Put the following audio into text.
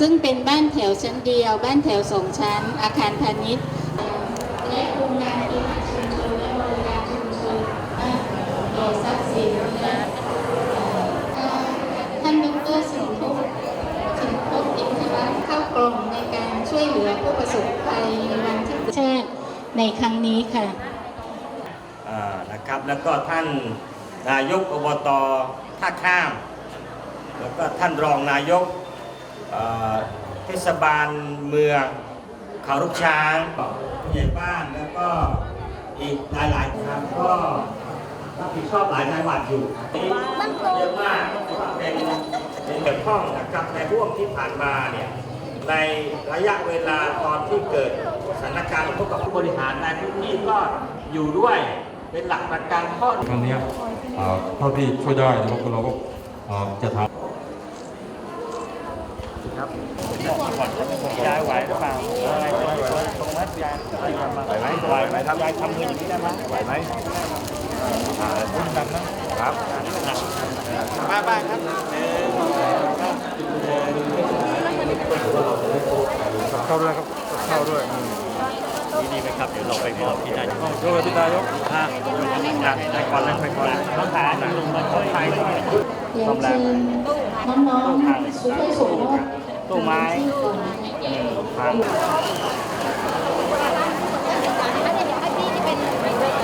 ซึ่งเป็นบ้านแถวชั้นเดียว บ้านแถวสองชั้น อาคารพาณิชย์และโครงการเคหะชุมชนและบริการชุมชนบ้าโดยทรัพย์สินและเอ่อท่านดรสินทุกสินทุกอินทรัตน์เข้ากล่องในการช่วยเหลือผู้ประสบภัยในวันที่ชาติในครั้งนี้ค่ะอ่านะครับแล้วก็ท่านนายกอบตท่าข้าม แล้วก็ท่านรองนายก เทศบาลเมืองเขาลูกช้างผู้ใหญ่บ้านแล้วก็อีกหลายๆครับก็รับผิดชอบหลายจังหวัดอยู่นี่เยอะมากเป็นเป็นเกี่ยวข้องนะครับในห่วงที่ผ่านมาเนี่ยในระยะเวลาตอนที่เกิดสถานการณ์พบกับผู้บริหารในพื้นที่ก็อยู่ด้วยเป็นหลักประกันข้อครั้งเนี้ยอ่าเท่าที่ช่วยได้เราก็จะทำ ยายไหวหรือเปล่าอะไรไหวไหวตรงไหมยายไหวไหมไหวไหมทำยายทำมืออย่างนี้ได้ไหมไหวไหมอ่าพุ่งดันนะครับมาบ้านครับเข้าด้วยครับเข้าด้วยนี่นี่ไหมครับเดี๋ยวเราไปมอบที่นายกยกที่นายกอ่าไปก่อนเลยไปก่อนต้องถ่ายลงมันต้องถ่ายด้วยเรียนเชิญน้องๆช่วยส่งมอบ ตู้ไม้ที่ก่